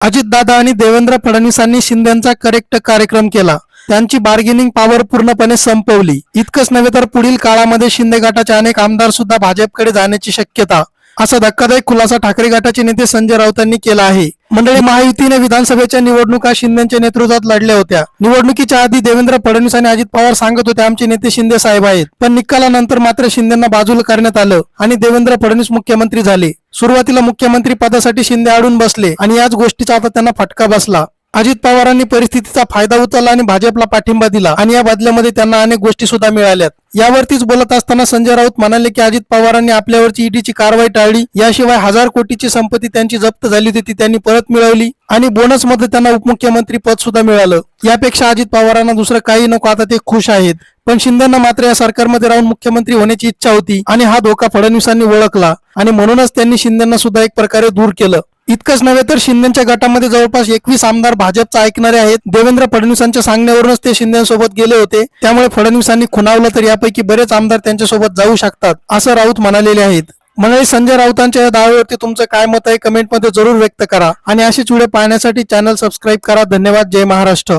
अजितदादा आणि देवेंद्र फडणवीसांनी शिंदेचा करेक्ट कार्यक्रम केला. त्यांची बार्गेनिंग पॉवर पूर्णपणे संपवली. इतकंच नव्हे तर पुढील काळामध्ये शिंदे गटाचे अनेक आमदार सुद्धा भाजपकडे जाण्याची शक्यता असा धक्कादायक खुलासा ठाकरे गटाचे नेते संजय राऊतांनी केला आहे. मंडळी महायुतीने विधानसभेच्या निवडणुका शिंदेच्या नेतृत्वात लढल्या होत्या. निवडणुकीच्या आधी देवेंद्र फडणवीस आणि अजित पवार सांगत होते आमचे नेते शिंदे साहेब आहेत. पण निकालानंतर मात्र शिंदेना बाजूला करण्यात आलं आणि देवेंद्र फडणवीस मुख्यमंत्री झाले. सुरुवातीला मुख्यमंत्री पदासाठी शिंदे आडून बसले आणि याच गोष्टीचा आता त्यांना फटका बसला. अजित पवारांनी परिस्थितीचा फायदा उचलला आणि भाजपला पाठिंबा दिला. आणि या बदल्यामध्ये त्यांना अनेक गोष्टी सुद्धा मिळाल्यात. यावरतीच बोलत असताना संजय राऊत म्हणाले की अजित पवारांनी आपल्यावरची ईडीची कारवाई टाळली. याशिवाय हजार कोटीची संपत्ती त्यांची जप्त झाली होती ती त्यांनी परत मिळवली. आणि बोनसमध्ये त्यांना उपमुख्यमंत्री पद सुद्धा मिळालं. यापेक्षा अजित पवारांना दुसरं काही नको आता ते खुश आहेत. पण शिंदेना मात्र या सरकारमध्ये राहून मुख्यमंत्री होण्याची इच्छा होती आणि हा धोका फडणवीसांनी ओळखला. आणि म्हणूनच त्यांनी शिंदेना सुद्धा एक प्रकारे दूर केलं. इतकंच नव्हे तर शिंदेच्या गटामध्ये जवळपास एकवीस आमदार भाजपचा ऐकणारे आहेत. देवेंद्र फडणवीसांच्या सांगण्यावरूनच ते शिंदेसोबत गेले होते. त्यामुळे फडणवीसांनी खुणावलं तर यापैकी बरेच आमदार त्यांच्यासोबत जाऊ शकतात असं राऊत म्हणालेले आहेत. मंडळी संजय राऊतांच्या या दाव्यावरती तुमचं काय मत आहे? कमेंटमध्ये जरूर व्यक्त करा आणि अशीच व्हिडिओ पाहण्यासाठी चॅनल सबस्क्राईब करा. धन्यवाद. जय महाराष्ट्र.